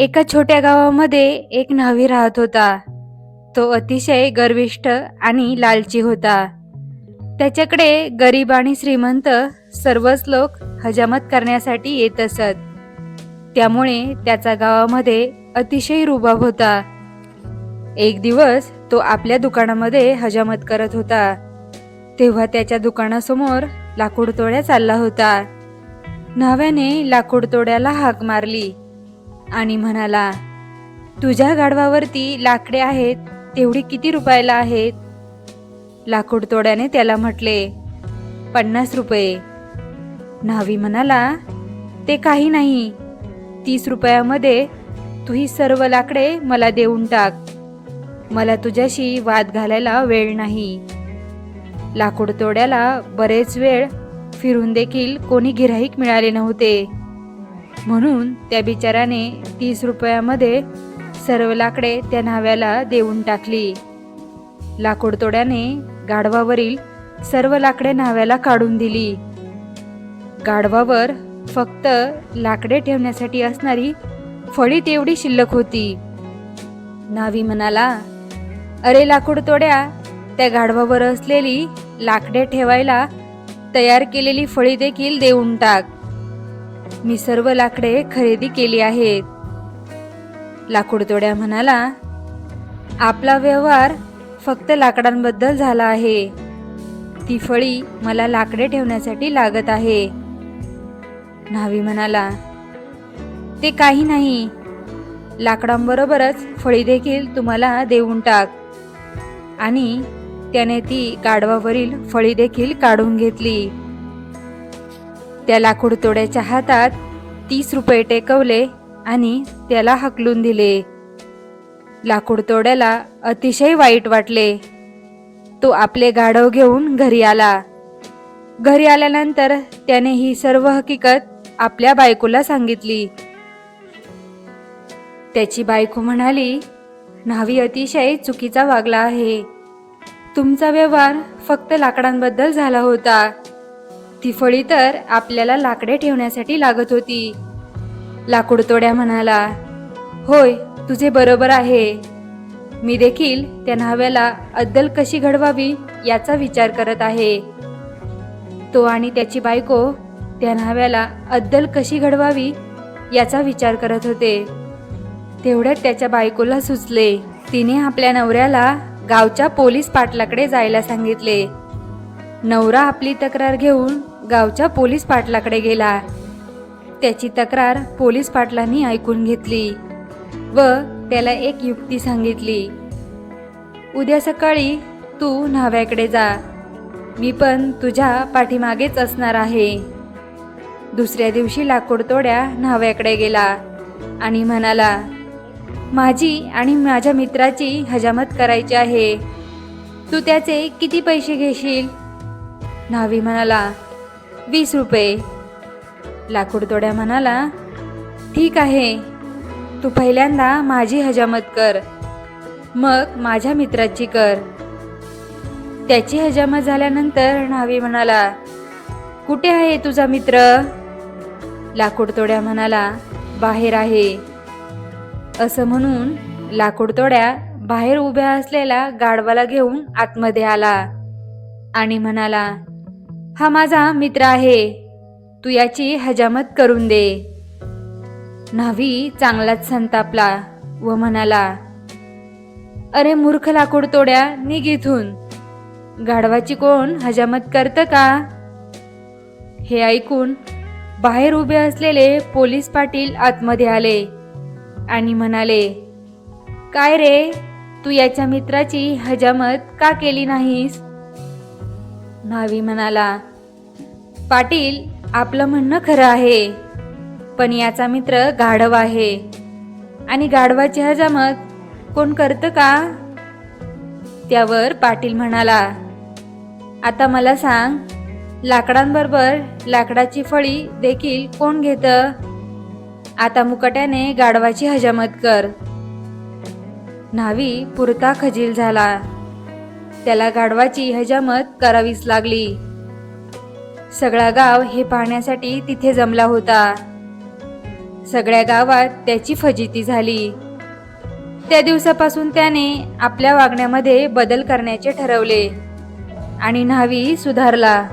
एका छोट्या गावामध्ये एक न्हावी राहत होता. तो अतिशय गर्विष्ठ आणि लालची होता. त्याच्याकडे गरीब आणि श्रीमंत सर्वच लोक हजामत करण्यासाठी येत असत. त्यामुळे त्याचा गावामध्ये अतिशय रुबाब होता. एक दिवस तो आपल्या दुकानामध्ये हजामत करत होता. तेव्हा त्याच्या दुकानासमोर लाकूडतोड्या चालला होता. न्हाव्याने लाकूडतोड्याला हाक मारली. आणि म्हणाला तुझ्या गाढवावरती लाकडे आहेत तेवढी किती रुपयाला आहेत? लाकूड तोड्याने त्याला म्हटले पन्नास रुपये. न्हावी म्हणाला ते काही नाही. तीस रुपयामध्ये तू ही सर्व लाकडे मला देऊन टाक. मला तुझ्याशी वाद घालायला वेळ नाही. लाकूड तोड्याला बरेच वेळ फिरून देखील कोणी गिराईक मिळाले नव्हते. म्हणून त्या बिचाराने तीस रुपयामध्ये सर्व लाकडे त्या न्हाव्याला देऊन टाकली. लाकूडतोड्याने गाढवावरील सर्व लाकडे न्हाव्याला काढून दिली. गाढवावर फक्त लाकडे ठेवण्यासाठी असणारी फळी तेवढी शिल्लक होती. न्हावी म्हणाला अरे लाकूडतोड्या त्या गाढवावर असलेली लाकडे ठेवायला तयार केलेली फळी देखील देऊन टाक. मी सर्व लाकडे खरेदी केली आहेत. लाकूडतोड्या म्हणाला आपला व्यवहार फक्त लाकडांबद्दल झाला आहे. ती फळी मला लाकडे ठेवण्यासाठी लागत आहे. न्हावी म्हणाला ते काही नाही. लाकडांबरोबरच फळी देखील तुम्हाला देऊन टाक. आणि त्याने ती गाढवावरील फळी देखील काढून घेतली. त्या लाकूडतोड्याच्या हातात तीस रुपये टेकवले आणि त्याला हकलून दिले. लाकूडतोड्याला अतिशय वाईट वाटले. तो आपले गाढव घेऊन घरी आला. घरी आल्यानंतर त्याने ही सर्व हकीकत आपल्या बायकोला सांगितली. त्याची बायको म्हणाली न्हावी अतिशय चुकीचा वागला आहे. तुमचा व्यवहार फक्त लाकडांबद्दल झाला होता. ती फळी तर आपल्याला लाकडे ठेवण्यासाठी लागत होती. लाकूडतोड्या म्हणाला होय तुझे बरोबर आहे. मी देखील त्या न्हाव्याला अद्दल कशी घडवावी याचा विचार करत आहे. तो आणि त्याची बायको त्या न्हाव्याला अद्दल कशी घडवावी याचा विचार करत होते. तेवढ्यात त्याच्या बायकोला सुचले. तिने आपल्या नवऱ्याला गावच्या पोलीस पाटलाकडे जायला सांगितले. नवरा आपली तक्रार घेऊन गावच्या पोलीस पाटलाकडे गेला. त्याची तक्रार पोलीस पाटलांनी ऐकून घेतली व त्याला एक युक्ती सांगितली. उद्या सकाळी तू न्हाव्याकडे जा. मी पण तुझ्या पाठीमागेच असणार आहे. दुसऱ्या दिवशी लाकूडतोड्या न्हाव्याकडे गेला आणि म्हणाला माझी आणि माझ्या मित्राची हजामत करायची आहे. तू त्याचे किती पैसे घेशील? न्हावी म्हणाला वीस रुपये. लाकूडतोड्या म्हणाला ठीक आहे तू पहिल्यांदा माझी हजामत कर मग माझ्या मित्राची कर. त्याची हजामत झाल्यानंतर न्हावी म्हणाला कुठे आहे तुझा मित्र? लाकूडतोड्या म्हणाला बाहेर आहे. असं म्हणून लाकूडतोड्या बाहेर उभ्या असलेला गाढवाला घेऊन आतमध्ये आला आणि म्हणाला हा माझा मित्र आहे. तू याची हजामत करून दे. न्हावी चांगलाच संतापला व म्हणाला अरे मूर्ख लाकूड तोड्या निघ इथून. गाढवाची कोण हजामत करतं का? हे ऐकून बाहेर उभे असलेले पोलीस पाटील आतमध्ये आले आणि म्हणाले काय रे तू याच्या मित्राची हजामत का केली नाहीस? न्हावी म्हणाला पाटील आपलं म्हणणं खरं आहे. पण याचा मित्र गाढव आहे. आणि गाढवाची हजामत कोण करतं का? त्यावर पाटील म्हणाला आता मला सांग लाकडांबरोबर लाकडाची फळी देखील कोण घेतं? आता मुकट्याने गाढवाची हजामत कर. न्हावी पुरता खजील झाला. त्याला गाढवाची हजामत करावीच लागली. सगळा गाव हे पाहण्यासाठी तिथे जमला होता. सगळ्या गावात त्याची फजिती झाली. त्या दिवसापासून त्याने आपल्या वागण्यामध्ये बदल करण्याचे ठरवले आणि न्हावी सुधारला.